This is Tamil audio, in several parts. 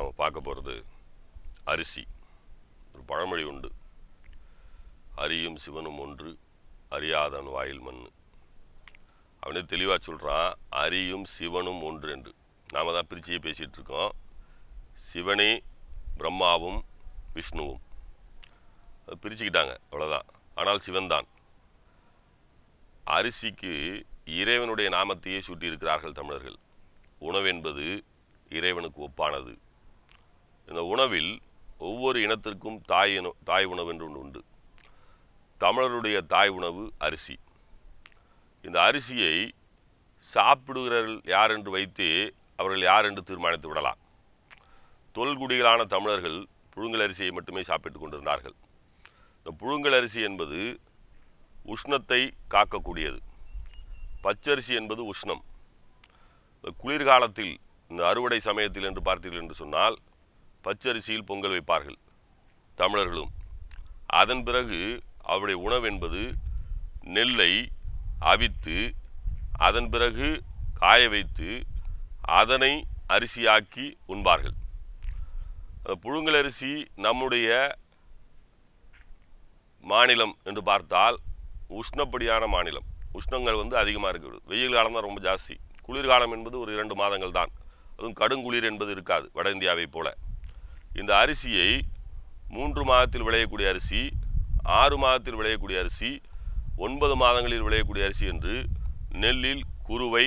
நாம் பார்க்க போகிறது அரிசி. ஒரு பழமொழி உண்டு. அரியும் சிவனும் ஒன்று அறியாதவன் வாயில் மண் அப்படின்னு தெளிவாக சொல்கிறான் அரியும் சிவனும் ஒன்று என்று. நாம் தான் பிரிச்சியே பேசிகிட்ருக்கோம் சிவனே பிரம்மாவும் விஷ்ணுவும். பிரிச்சுக்கிட்டாங்க அவ்வளோதான் ஆனால் சிவன்தான். அரிசிக்கு இறைவனுடைய நாமத்தையே சூட்டியிருக்கிறார்கள் தமிழர்கள். உணவென்பது இறைவனுக்கு ஒப்பானது. இந்த உணவில் ஒவ்வொரு இனத்திற்கும் தாய் இன தாய் உணவு என்று ஒன்று உண்டு. தமிழருடைய தாய் உணவு அரிசி. இந்த அரிசியை சாப்பிடுகிறவர்கள் யார் என்று வைத்தே அவர்கள் யார் என்று தீர்மானித்து விடலாம். தொல்குடிகளான தமிழர்கள் புழுங்கல் அரிசியை மட்டுமே சாப்பிட்டு கொண்டிருந்தார்கள். இந்த புழுங்கல் அரிசி என்பது உஷ்ணத்தை காக்கக்கூடியது. பச்சரிசி என்பது உஷ்ணம். இந்த குளிர்காலத்தில் இந்த அறுவடை சமயத்தில் என்று பார்த்தீர்கள் என்று சொன்னால் பச்சரிசியில் பொங்கல் வைப்பார்கள். தமிழர்களும். அதன் பிறகு அவருடைய உணவு என்பது நெல்லை அவித்து அதன் பிறகு காய வைத்து அதனை அரிசியாக்கி உண்பார்கள். அந்த புழுங்கல் அரிசி நம்முடைய மாநிலம் என்று பார்த்தால் உஷ்ணப்படியான மாநிலம். உஷ்ணங்கள் வந்து அதிகமாக இருக்குது. வெயில் காலம் தான் ரொம்ப ஜாஸ்தி. குளிர்காலம் என்பது ஒரு இரண்டு மாதங்கள் தான். அதுவும் கடுங்குளிர் என்பது இருக்காது. வட இந்தியாவை போல. இந்த அரிசியை மூன்று மாதத்தில் விளையக்கூடிய அரிசி ஆறு மாதத்தில் விளையக்கூடிய அரிசி ஒன்பது மாதங்களில் விளையக்கூடிய அரிசி என்று நெல்லில் குருவை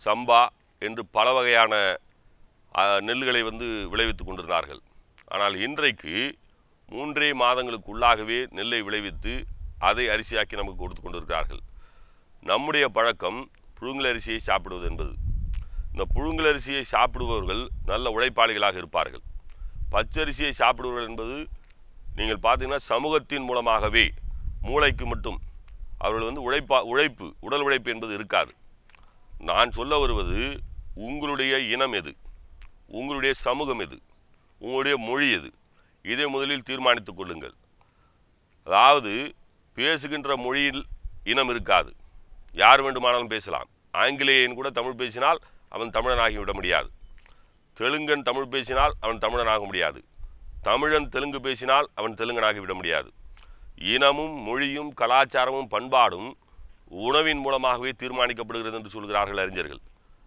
சம்பா என்று பல வகையான ஆ, நெல்லுகளை வந்து விளைவித்து கொண்டிருந்தார்கள். ஆனால் இன்றைக்கு மூன்றே மாதங்களுக்குள்ளாகவே நெல்லை விளைவித்து அதை அரிசியாக்கி நமக்கு கொடுத்து கொண்டிருக்கிறார்கள். நம்முடைய பழக்கம் புழுங்கல் அரிசியை சாப்பிடுவது என்பது. இந்த புழுங்கல் அரிசியை சாப்பிடுபவர்கள் நல்ல உழைப்பாளிகளாக இருப்பார்கள். பச்சரிசியை சாப்பிடுவர்கள் என்பது நீங்கள் பார்த்தீங்கன்னா சமூகத்தின் மூலமாகவே மூளைக்கு மட்டும். அவர்கள் வந்து உழைப்பா உழைப்பு உடல் உழைப்பு என்பது இருக்காது. நான் சொல்ல வருவது உங்களுடைய இனம் எது? உங்களுடைய சமூகம் எது? உங்களுடைய மொழி எது? இதை முதலில் தீர்மானித்துக் கொள்ளுங்கள். அதாவது பேசுகின்ற மொழியில் இனம் இருக்காது. யார் வேண்டுமானாலும் பேசலாம். ஆங்கிலேயன் கூட தமிழ் பேசினால் அவன் தமிழனாகி விட முடியாது. தெலுங்கன் தமிழ் பேசினால் அவன் தமிழனாக முடியாது. தமிழன் தெலுங்கு பேசினால் அவன் தெலுங்கனாகி விட முடியாது. இனமும் மொழியும் கலாச்சாரமும் பண்பாடும் உணவின் மூலமாகவே தீர்மானிக்கப்படுகிறது என்று சொல்கிறார்கள் அறிஞர்கள்.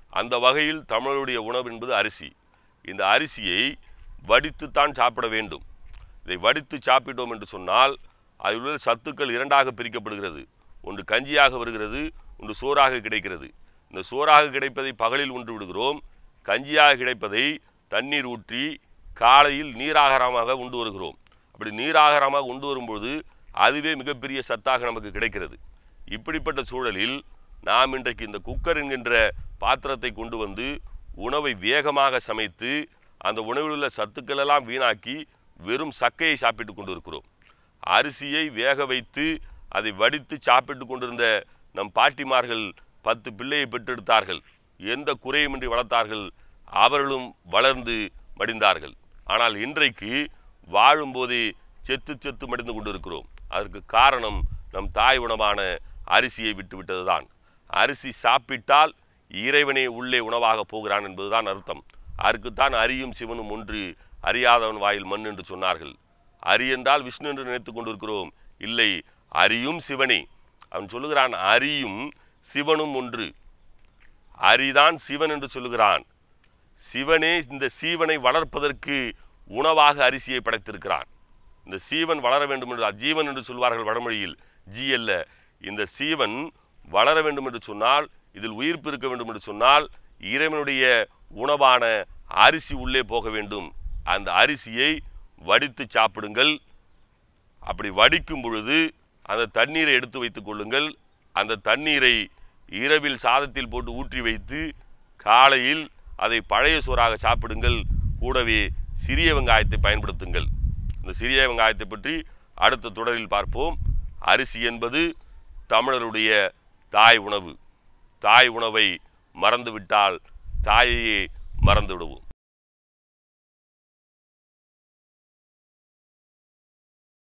அந்த வகையில் தமிழருடைய உணவு என்பது அரிசி. இந்த அரிசியை வடித்துத்தான் சாப்பிட வேண்டும். இதை வடித்து சாப்பிட்டோம் என்று சொன்னால் அதில் உள்ள சத்துக்கள் இரண்டாக பிரிக்கப்படுகிறது. ஒன்று கஞ்சியாக வருகிறது ஒன்று சோறாக கிடைக்கிறது. இந்த சோறாக கிடைப்பதை பகலில் உண்டு விடுகிறோம். கஞ்சியாக கிடைப்பதை தண்ணீர் ஊற்றி காலையில் நீராகாரமாக உண்டு வருகிறோம். அப்படி நீராகாரமாக உண்டு வரும்போது அதுவே மிகப்பெரிய சத்தாக நமக்கு கிடைக்கிறது. இப்படிப்பட்ட சூழலில் நாம் இன்றைக்கு இந்த குக்கர் என்கின்ற பாத்திரத்தை கொண்டு வந்து உணவை வேகமாக சமைத்து அந்த உணவில் உள்ள சத்துக்களெல்லாம் வீணாக்கி வெறும் சக்கையை சாப்பிட்டு கொண்டிருக்கிறோம். அரிசியை வேக வைத்து அதை வடித்து சாப்பிட்டு கொண்டிருந்த நம் பாட்டிமார்கள் பத்து பிள்ளையை பெற்றெடுத்தார்கள். எந்த குறையுமின்றி வளர்த்தார்கள். அவர்களும் வளர்ந்து மடிந்தார்கள். ஆனால் இன்றைக்கு வாழும்போதே செத்து செத்து மடிந்து கொண்டிருக்கிறோம். அதற்கு காரணம் நம் தாய் உணவான அரிசியை விட்டுவிட்டதுதான் அரிசி சாப்பிட்டால் இறைவனே உள்ளே உணவாக போகிறான் என்பதுதான் அர்த்தம். அதற்குத்தான் அரியும் சிவனும் ஒன்று அறியாதவன் வாயில் மண் என்று சொன்னார்கள். அரி என்றால் விஷ்ணு என்று நினைத்துக் கொண்டிருக்கிறோம். இல்லை அரியும் சிவனே. அவன் சொல்லுகிறான் அரியும் சிவனும் ஒன்று. அரிதான் சிவன் என்று சொல்லுகிறான். சிவனே இந்த சீவனை வளர்ப்பதற்கு உணவாக அரிசியை படைத்திருக்கிறான். இந்த சீவன் வளர வேண்டும் என்று அஜீவன் என்று சொல்வார்கள் வடமொழியில். ஜி அல்ல. இந்த சீவன் வளர வேண்டும் என்று சொன்னால் இதில் உயிர்ப்பு இருக்க வேண்டும் என்று சொன்னால் இறைவனுடைய உணவான அரிசி உள்ளே போக வேண்டும். அந்த அரிசியை வடித்து சாப்பிடுங்கள். அப்படி வடிக்கும் பொழுது அந்த தண்ணீரை எடுத்து வைத்து கொள்ளுங்கள். அந்த தண்ணீரை இரவில் சாதத்தில் போட்டு ஊற்றி வைத்து காலையில் அதை பழைய சோறாக சாப்பிடுங்கள். கூடவே சிறிய வெங்காயத்தை பயன்படுத்துங்கள். இந்த சிறிய வெங்காயத்தை பற்றி அடுத்த தொடரில் பார்ப்போம். அரிசி என்பது தமிழருடைய தாய் உணவு. தாய் உணவை மறந்துவிட்டால் தாயையே மறந்துவிடுவோம்.